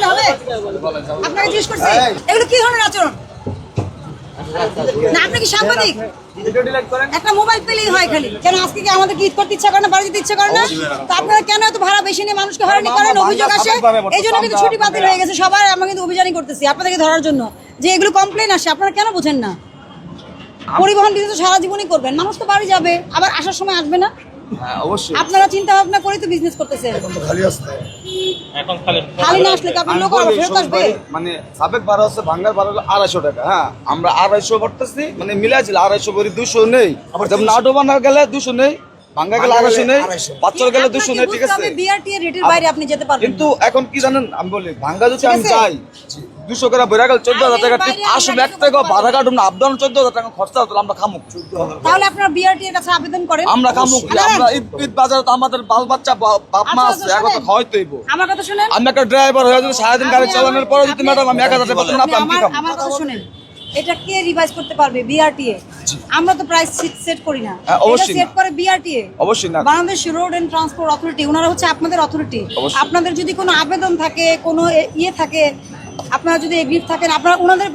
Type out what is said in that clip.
করলে হবে আপনাকে জিজ্ঞেস করছি এগুলো কি ধরনের আচরণ? না আপনি কি সাংবাদিক? একটা মোবাইল পেলেই হয় খালি। কেন আজকে কি আমাদের কি ঈদ করতে ইচ্ছা করে না বাড়ি যেতে ইচ্ছা করে না? তো আপনারা কেন এত ভাড়া বেশি নিয়ে মানুষকে হয়রানি করেন? অভিযোগ আসে? এই জন্য কিন্তু ছুটি বাতিল হয়ে গেছে সবার আমরা কিন্তু অভিযানই করতেছি। আপনাদেরকে ধরার জন্য। যে এগুলো কমপ্লেন আসে আপনারা কেন বোঝেন না? পরিবহন বিধি তো সারা জীবনই করবেন। মানুষ তো বাড়ি যাবে আবার আসার সময় আসবে না। হ্যাঁ অবশ্যই। আপনারা চিন্তা ভাবনা করে তো বিজনেস করতেছেন। খালি আসতে খালি না আসলে লোক ফেরত আসবে? মানে সাবেক ভাড়া হচ্ছে ভাঙ্গার ভাড়া হলো আড়াইশো টাকা হ্যাঁ? আমরা আড়াইশো করতেছি মানে আড়াইশো করে দুশো নেই। যেমন নাটো বানা গেলে দুশো নেই ভাঙ্গা গেলে আড়াইশো নেই বাচ্চার গেলে দুশো নেই ঠিক আছে? বিআরটি এর রেটের বাইরে আপনি যেতে পারবেন। কিন্তু এখন কি জানেন আমি বলি ভাঙ্গা যদি আমি? যাই দুশো করে বেড়া গেল চোদ্দ হাজার টাকা টিপ। বাইরে আসলে এক টাকা ভাড়া কাটুন না। আপডাউন চোদ্দ হাজার টাকা খরচা হতো আমরা খামুক। তাহলে আপনারা বিআরটি এর কাছে আবেদন করেন? আমরা খামুক। আমরা ঈদ বাজারে তো আমাদের বাল বাচ্চা বাপ মা আচ্ছা, আছে আচ্ছা, এখন তো শোনেন। খাওয়াইতেইব। আমার কথা শুনেন। আমি একটা ড্রাইভার হয়ে যদি সারাদিন গাড়ি চালানোর পরে যদি ম্যাডাম আমি এক হাজার টাকা না পাই আমি আমার কথা শুনেন। এটা কে রিভাইজ করতে পারবে? বিআরটিএ? আমরা তো প্রাইস সেট করি না। হ্যাঁ, অবশ্যই সেট। করে বিআরটিএ। অবশ্যই না। Bangladesh road and transport authority ওনারা হচ্ছে আপনাদের অথরিটি। আপনাদের যদি কোনো আবেদন থাকে কোনো ইয়ে থাকে আপনারা যদি এগ্রিভ থাকেন আপনারা ওনাদের